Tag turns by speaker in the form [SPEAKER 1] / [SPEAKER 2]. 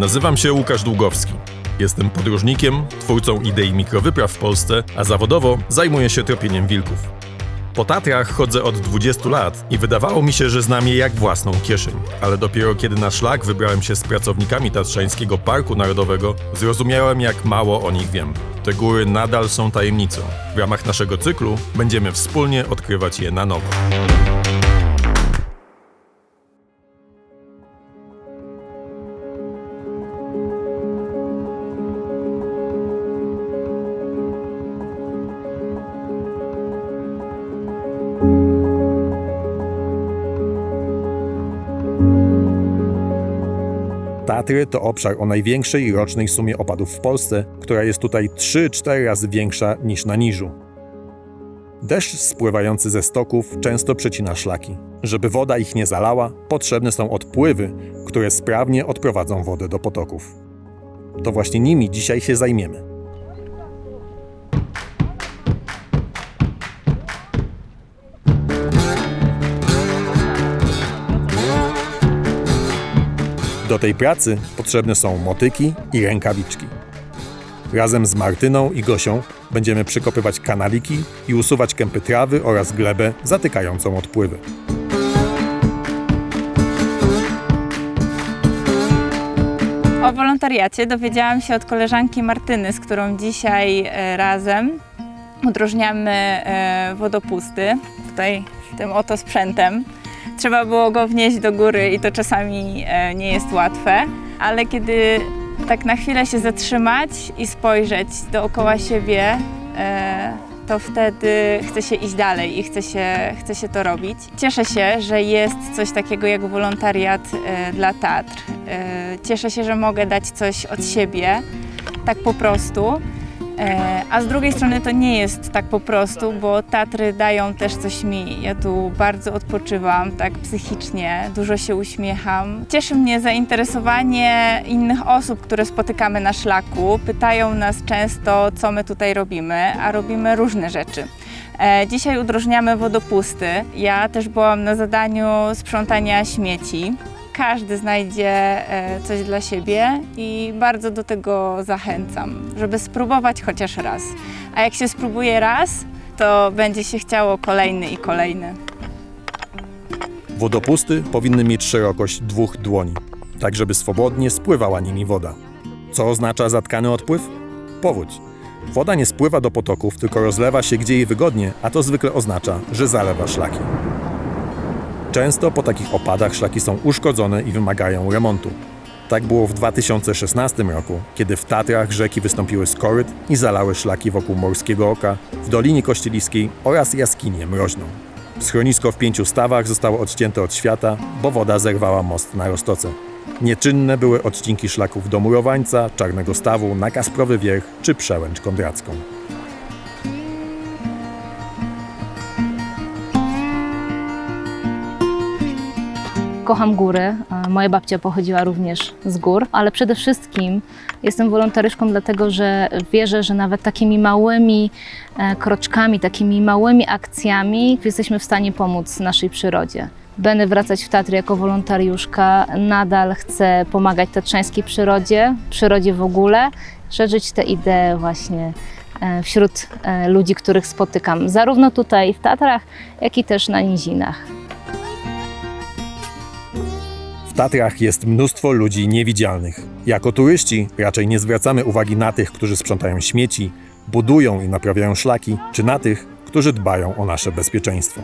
[SPEAKER 1] Nazywam się Łukasz Długowski. Jestem podróżnikiem, twórcą idei mikrowypraw w Polsce, a zawodowo zajmuję się tropieniem wilków. Po Tatrach chodzę od 20 lat i wydawało mi się, że znam je jak własną kieszeń. Ale dopiero kiedy na szlak wybrałem się z pracownikami Tatrzańskiego Parku Narodowego, zrozumiałem jak mało o nich wiem. Te góry nadal są tajemnicą. W ramach naszego cyklu będziemy wspólnie odkrywać je na nowo. Tatry to obszar o największej rocznej sumie opadów w Polsce, która jest tutaj 3-4 razy większa niż na Niżu. Deszcz spływający ze stoków często przecina szlaki. Żeby woda ich nie zalała, potrzebne są odpływy, które sprawnie odprowadzą wodę do potoków. To właśnie nimi dzisiaj się zajmiemy. Do tej pracy potrzebne są motyki i rękawiczki. Razem z Martyną i Gosią będziemy przykopywać kanaliki i usuwać kępy trawy oraz glebę zatykającą odpływy.
[SPEAKER 2] O wolontariacie dowiedziałam się od koleżanki Martyny, z którą dzisiaj e, razem udrożniamy e, wodopusty. Tutaj tym oto sprzętem. Trzeba było go wnieść do góry i to czasami e, nie jest łatwe, ale kiedy tak na chwilę się zatrzymać i spojrzeć dookoła siebie, e, to wtedy chce się iść dalej i chce się, chce się to robić. Cieszę się, że jest coś takiego jak wolontariat e, dla Tatr. E, Cieszę się, że mogę dać coś od siebie, tak po prostu. E, A z drugiej strony to nie jest tak po prostu, bo Tatry dają też coś mi. Ja tu bardzo odpoczywam, tak psychicznie, dużo się uśmiecham. Cieszy mnie zainteresowanie innych osób, które spotykamy na szlaku. Pytają nas często, co my tutaj robimy, a robimy różne rzeczy. E, Dzisiaj udrożniamy wodopusty. Ja też byłam na zadaniu sprzątania śmieci. Każdy znajdzie e, coś dla siebie i bardzo do tego zachęcam, żeby spróbować chociaż raz. A jak się spróbuje raz, to będzie się chciało kolejny i kolejny.
[SPEAKER 1] Wodopusty powinny mieć szerokość dwóch dłoni, tak żeby swobodnie spływała nimi woda. Co oznacza zatkany odpływ? Powódź. Woda nie spływa do potoków, tylko rozlewa się gdzie jej wygodnie, a to zwykle oznacza, że zalewa szlaki. Często po takich opadach szlaki są uszkodzone i wymagają remontu. Tak było w 2016 roku, kiedy w Tatrach rzeki wystąpiły z koryt i zalały szlaki wokół Morskiego Oka, w Dolinie Kościeliskiej oraz jaskinię Mroźną. Schronisko w pięciu stawach zostało odcięte od świata, bo woda zerwała most na Roztoce. Nieczynne były odcinki szlaków do Murowańca, Czarnego Stawu, na Kasprowy Wierch czy Przełęcz Kondracką.
[SPEAKER 3] Kocham góry. E, Moja babcia pochodziła również z gór, ale przede wszystkim jestem wolontariuszką, dlatego że wierzę, że nawet takimi małymi e, kroczkami, takimi małymi akcjami jesteśmy w stanie pomóc naszej przyrodzie. Będę wracać w Tatry jako wolontariuszka. Nadal chcę pomagać tatrzańskiej przyrodzie, przyrodzie w ogóle, szerzyć te idee właśnie e, wśród ludzi, których spotykam, zarówno tutaj w Tatrach, jak i też na nizinach.
[SPEAKER 1] Tatrach jest mnóstwo ludzi niewidzialnych. Jako turyści raczej nie zwracamy uwagi na tych, którzy sprzątają śmieci, budują i naprawiają szlaki, czy na tych, którzy dbają o nasze bezpieczeństwo.